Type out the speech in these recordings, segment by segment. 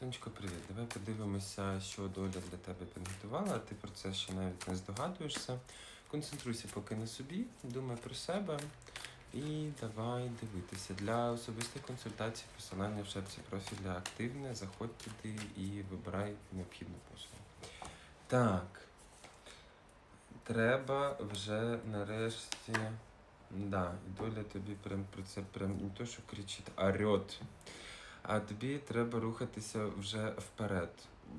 Сонечко, привіт. Давай подивимося, що доля для тебе підготувала. Ти про це ще навіть не здогадуєшся. Концентруйся поки на собі, думай про себе і давай дивитися. Для особистої консультації посилання в шапці профіля активне. Заходь туди і вибирай необхідну послугу. Так. Треба вже нарешті. Да, доля тобі прям про це прям не то, що кричить, а орет. А тобі треба рухатися вже вперед,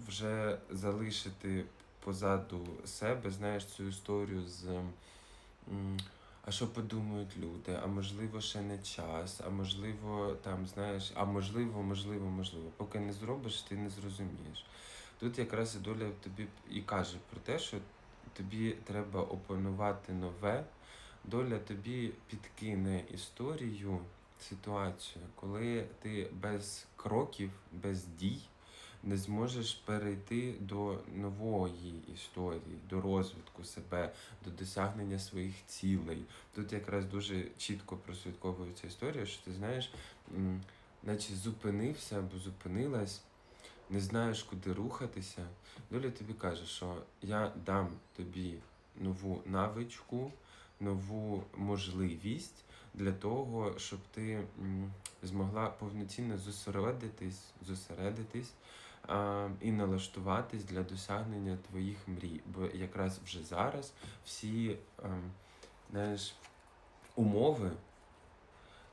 вже залишити позаду себе, знаєш, цю історію з. А що подумають люди? А можливо, ще не час, а можливо, там, знаєш, а можливо, можливо, можливо. Поки не зробиш, ти не зрозумієш. Тут якраз і доля тобі і каже про те, що тобі треба опанувати нове. Доля тобі підкине історію, ситуацію, коли ти без кроків, без дій не зможеш перейти до нової історії, до розвитку себе, до досягнення своїх цілей. Тут якраз дуже чітко прослідковується історія, що ти знаєш, наче зупинився або зупинилась, не знаєш, куди рухатися. Доля тобі каже, що я дам тобі нову навичку, нову можливість для того, щоб ти змогла повноцінно зосередитись, зосередитись а, і налаштуватись для досягнення твоїх мрій. Бо якраз вже зараз всі ем, знаєш, умови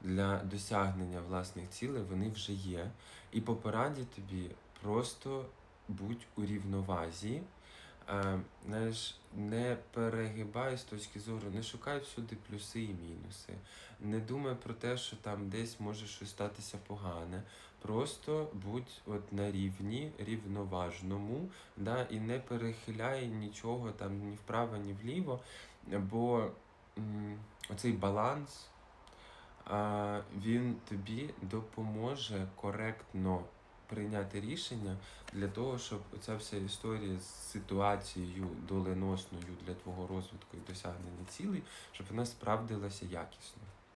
для досягнення власних цілей вони вже є. І по пораді тобі просто будь у рівновазі. Не перегибай з точки зору, не шукай всюди плюси і мінуси. Не думай про те, що там десь може щось статися погане. Просто будь от на рівні, рівноважному, да, і не перехиляй нічого там ні вправо, ні вліво, бо м, оцей баланс а, він тобі допоможе коректно прийняти рішення для того, щоб ця вся історія з ситуацією доленосною для твого розвитку і досягнення цілей, щоб вона справдилася якісно.